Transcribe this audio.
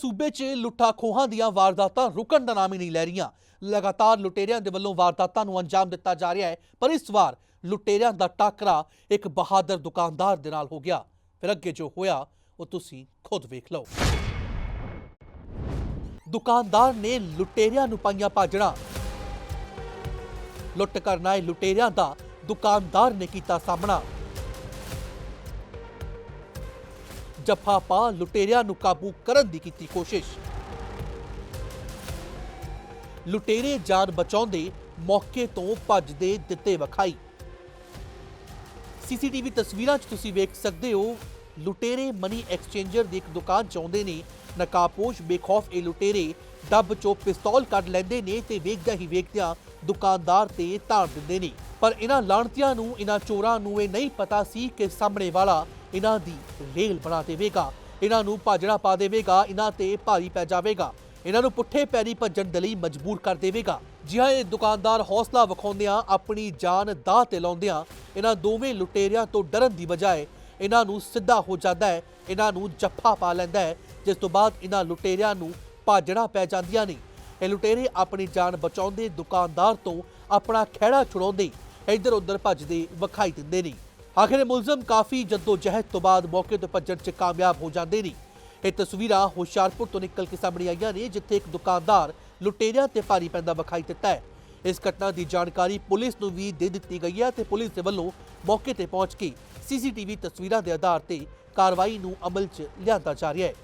ਸੂਬੇ 'ਚ ਲੁੱਟਾਂ ਖੋਹਾਂ ਦੀਆਂ ਵਾਰਦਾਤਾਂ ਰੁਕਣ ਦਾ ਨਾਮ ਹੀ ਨਹੀਂ ਲੈ ਰਹੀਆਂ। ਲਗਾਤਾਰ ਲੁਟੇਰਿਆਂ ਦੇ ਵੱਲੋਂ ਵਾਰਦਾਤਾਂ ਨੂੰ ਅੰਜਾਮ ਦਿੱਤਾ ਜਾ ਰਿਹਾ ਹੈ, ਪਰ ਇਸ ਵਾਰ ਲੁਟੇਰਿਆਂ ਦਾ ਟਾਕਰਾ ਇੱਕ ਬਹਾਦਰ ਦੁਕਾਨਦਾਰ ਦੇ ਨਾਲ ਹੋ ਗਿਆ। ਫਿਰ ਅੱਗੇ ਜੋ ਹੋਇਆ, ਉਹ ਤੁਸੀਂ ਖੁਦ ਵੇਖ ਲਓ। ਦੁਕਾਨਦਾਰ ਨੇ ਲੁਟੇਰਿਆਂ ਨੂੰ ਪਾਈਆਂ ਭਾਜੜਾਂ। ਲੁੱਟ ਕਰਨ ਆਏ ਲੁਟੇਰਿਆਂ ਦਾ ਦੁਕਾਨਦਾਰ ਨੇ ਕੀਤਾ ਸਾਹਮਣਾ। ਜੱਫਾ ਪਾ ਲੁਟੇਰਿਆਂ ਨੂੰ ਕਾਬੂ ਕਰਨ ਦੀ ਕੀਤੀ ਕੋਸ਼ਿਸ਼। ਲੁਟੇਰੇ ਜਾਨ ਬਚਾਉਂਦੇ ਮੌਕੇ ਤੋਂ ਭੱਜਦੇ ਦਿੱਤੇ ਵਿਖਾਈ। ਸੀਸੀਟੀਵੀ ਤਸਵੀਰਾਂ 'ਚ ਤੁਸੀਂ ਵੇਖ ਸਕਦੇ ਹੋ, ਲੁਟੇਰੇ ਮਨੀ ਐਕਸਚੇਂਜਰ ਦੀ ਇੱਕ ਦੁਕਾਨ 'ਚ ਆਉਂਦੇ ਨੇ। ਨਕਾਬਪੋਸ਼, ਬੇਖੌਫ ਇਹ ਲੁਟੇਰੇ ਡੱਬ 'ਚੋਂ ਪਿਸਤੌਲ ਕੱਢ ਲੈਂਦੇ ਨੇ ਤੇ ਵੇਖਦਿਆਂ ਹੀ ਵੇਖਦਿਆਂ ਦੁਕਾਨਦਾਰ ਤੇ ਧਾਰ ਦਿੰਦੇ ਨੇ। ਪਰ ਇਹਨਾਂ ਲਾਣਤੀਆਂ ਨੂੰ, ਇਹਨਾਂ ਚੋਰਾਂ ਨੂੰ ਇਹ ਨਹੀਂ ਪਤਾ ਸੀ ਕਿ ਸਾਹਮਣੇ ਵਾਲਾ ਇਹਨਾਂ ਦੀ ਰੇਲ ਬਣਾ ਦੇਵੇਗਾ। ਇਹਨਾਂ ਨੂੰ ਭਾਜੜਾ ਪਾ ਦੇਵੇਗਾ, ਇਹਨਾਂ ਤੇ ਭਾਰੀ ਪੈ ਜਾਵੇਗਾ। ਇਹਨਾਂ ਨੂੰ ਪੁੱਠੇ ਪੈਰੀ ਭੱਜਣ ਦੇ ਲਈ ਮਜਬੂਰ ਕਰ ਦੇਵੇਗਾ। ਜੀ ਹਾਂ, ਇਹ ਦੁਕਾਨਦਾਰ ਹੌਸਲਾ ਵਿਖਾਉਂਦਿਆਂ ਆਪਣੀ ਜਾਨ ਦਾਅ ਤੇ ਲਾਉਂਦਿਆਂ ਇਹਨਾਂ ਦੋਵੇਂ ਲੁਟੇਰਿਆਂ ਤੋਂ ਡਰਨ ਦੀ ਬਜਾਏ ਇਹਨਾਂ ਨੂੰ ਸਿੱਧਾ ਹੋ ਜਾਂਦਾ ਹੈ। ਇਹਨਾਂ ਨੂੰ ਜੱਫਾ ਪਾ ਲੈਂਦਾ ਹੈ, ਜਿਸ ਤੋਂ ਬਾਅਦ ਇਹਨਾਂ ਲੁਟੇਰਿਆਂ ਨੂੰ ਭਾਜੜਾ ਪੈ ਜਾਂਦੀਆਂ ਨੇ। ਇਹ ਲੁਟੇਰੇ ਆਪਣੀ ਜਾਨ ਬਚਾਉਂਦੇ ਦੁਕਾਨਦਾਰ ਤੋਂ ਆਪਣਾ ਖਹਿੜਾ ਛੁਡਾਉਂਦੇ ਇੱਧਰ ਉੱਧਰ ਭੱਜਦੇ ਵਿਖਾਈ ਦਿੰਦੇ ਨੇ। ਆਖਿਰ ਮੁਲਜ਼ਮ ਕਾਫੀ ਜਹਿਦ ਤੋਂ ਬਾਅਦ ਮੌਕੇ ਤੋਂ ਭੱਜਣ 'ਚ ਕਾਮਯਾਬ ਹੋ ਜਾਂਦੇ ਨੇ। ਇਹ ਤਸਵੀਰਾਂ ਹੁਸ਼ਿਆਰਪੁਰ ਤੋਂ ਨਿਕਲ ਕੇ ਸਾਹਮਣੇ ਆਈਆਂ ਨੇ, ਜਿੱਥੇ ਇੱਕ ਦੁਕਾਨਦਾਰ ਲੁਟੇਰਿਆਂ ਤੇ ਭਾਰੀ ਪੈਂਦਾ ਵਿਖਾਈ ਦਿੱਤਾ ਹੈ। ਇਸ ਘਟਨਾ ਦੀ ਜਾਣਕਾਰੀ ਪੁਲਿਸ ਨੂੰ ਵੀ ਦੇ ਦਿੱਤੀ ਗਈ ਹੈ ਤੇ ਪੁਲਿਸ ਦੇ ਵੱਲੋਂ ਮੌਕੇ ਤੇ ਪਹੁੰਚ ਕੇ ਸੀਸੀਟੀਵੀ ਤਸਵੀਰਾਂ ਦੇ ਆਧਾਰ ਤੇ ਕਾਰਵਾਈ ਨੂੰ ਅਮਲ 'ਚ ਲਿਆਂਦਾ ਜਾ ਰਿਹਾ ਹੈ।